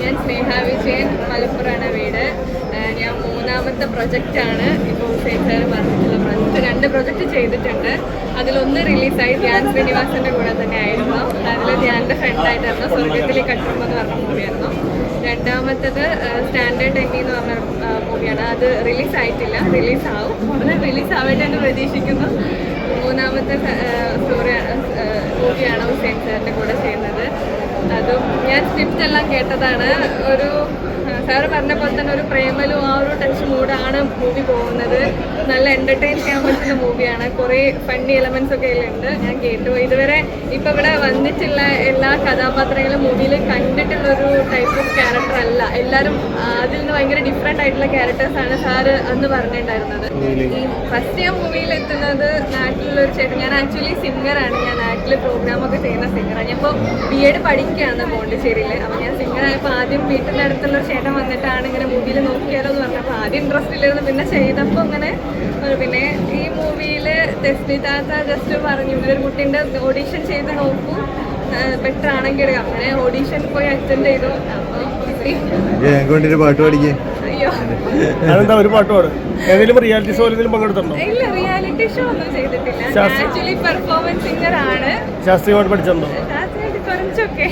ഞാൻ സ്നേഹ വിജയൻ മലപ്പുറമാണ് വീട്. ഞാൻ മൂന്നാമത്തെ പ്രൊജക്റ്റ് ആണ്. ഇപ്പോൾ ഹുസൈൻ സാർ പറഞ്ഞിട്ടുള്ള പ്രൊജക്റ്റ് രണ്ട് പ്രൊജക്റ്റ് ചെയ്തിട്ടുണ്ട്. അതിലൊന്ന് റിലീസായി ധ്യാൻ ശ്രീനിവാസന്റെ കൂടെ തന്നെ ആയിരുന്നു. അതിൽ ധ്യാന്റെ ഫ്രണ്ടായിട്ടായിരുന്നു സ്വർഗത്തിലെ കട്ടുമ്പ് എന്ന് പറഞ്ഞ മൂവിയായിരുന്നു രണ്ടാമത്തത് സ്റ്റാൻഡേർഡ് എണ്ണി എന്ന് പറഞ്ഞ മൂവിയാണ് അത് റിലീസ് ആയിട്ടില്ല. റിലീസ് ആവും. റിലീസ് ആവട്ടെ എന്ന് പ്രതീക്ഷിക്കുന്നു. മൂന്നാമത്തെ സ്റ്റോറി മൂവിയാണ് ഹുസൈൻ സാറിന്റെ കൂടെ ചെയ്യുന്നത് അതും ഞാൻ സ്ക്രിപ്റ്റ് എല്ലാം കേട്ടതാണ്. ഒരു സാറ് പറഞ്ഞ പോലെ തന്നെ ഒരു പ്രേമലും ആ ഒരു മൂഡാണ് മൂവി പോകുന്നത്. നല്ല എന്റർടൈൻ ചെയ്യാൻ പറ്റുന്ന മൂവിയാണ് കുറേ ഫണ്ണി എലമെൻസ് ഒക്കെ അതിലുണ്ട് ഞാൻ കേട്ടു. ഇതുവരെ ഇപ്പം ഇവിടെ വന്നിട്ടുള്ള എല്ലാ കഥാപാത്രങ്ങളും മൂവിയിൽ കണ്ടിട്ടുള്ളൊരു ടൈപ്പ് ഓഫ് ക്യാരക്ടർ അല്ല. എല്ലാവരും അതിൽ നിന്ന് ഭയങ്കര ഡിഫറെന്റ് ആയിട്ടുള്ള ക്യാരക്ടേഴ്സാണ് സാറ് അന്ന് പറഞ്ഞിട്ടുണ്ടായിരുന്നത്. ഈ ഫസ്റ്റ് ഞാൻ മൂവിയിൽ എത്തുന്നത് നാട്ടിലുള്ള ഒരു ചേട്ടൻ. ഞാൻ ആക്ച്വലി സിംഗറാണ് ഞാൻ നാട്ടിൽ പ്രോഗ്രാമൊക്കെ ചെയ്യുന്ന സിംഗറാണ് ഞാൻ ഇപ്പോൾ ബി എഡ് പഠിക്കുകയാണ് പോണ്ടിച്ചേരിയിൽ അപ്പോൾ ഞാൻ ആദ്യം വീട്ടിന്റെ അടുത്തുള്ള ചേട്ടൻ വന്നിട്ടാണ് ഇങ്ങനെ മൂവിയിൽ നോക്കിയാലോ എന്ന് പറഞ്ഞപ്പോൾ ആദ്യം ഇൻട്രസ്റ്റ് ഇല്ലായിരുന്നു. പിന്നെ ചെയ്തപ്പോൾ ഇങ്ങനെ പിന്നെ ഈ മൂവിയിൽ താത്ത ജസ്റ്റ് പറഞ്ഞു ഇവരൊരു കുട്ടീന്റെ ഓഡീഷൻ ചെയ്ത് നോക്കൂ. ബെറ്റർ ആണെങ്കിൽ എടുക്കാം അങ്ങനെ ഓഡീഷൻ പോയി അറ്റൻഡ് ചെയ്തു. അപ്പോൾ കിട്ടി പാട്ട് പാടിക്കേ. അയ്യോ. അതെന്താ ഒരു പാട്ട് പാടും? ഏതെങ്കിലും റിയാലിറ്റി ഷോ പങ്കെടുത്തിട്ടുണ്ടോ? ഇല്ല റിയാലിറ്റി ഷോ ഒന്നും ചെയ്തിട്ടില്ല. ആക്ച്വലി പെർഫോമൻസ് സിംഗർ ആണ്. ശാസ്ത്രീയമായിട്ട് പഠിച്ചിട്ടുണ്ടോ? ശാസ്ത്രീയമായിട്ട് കുറച്ചൊക്കെ.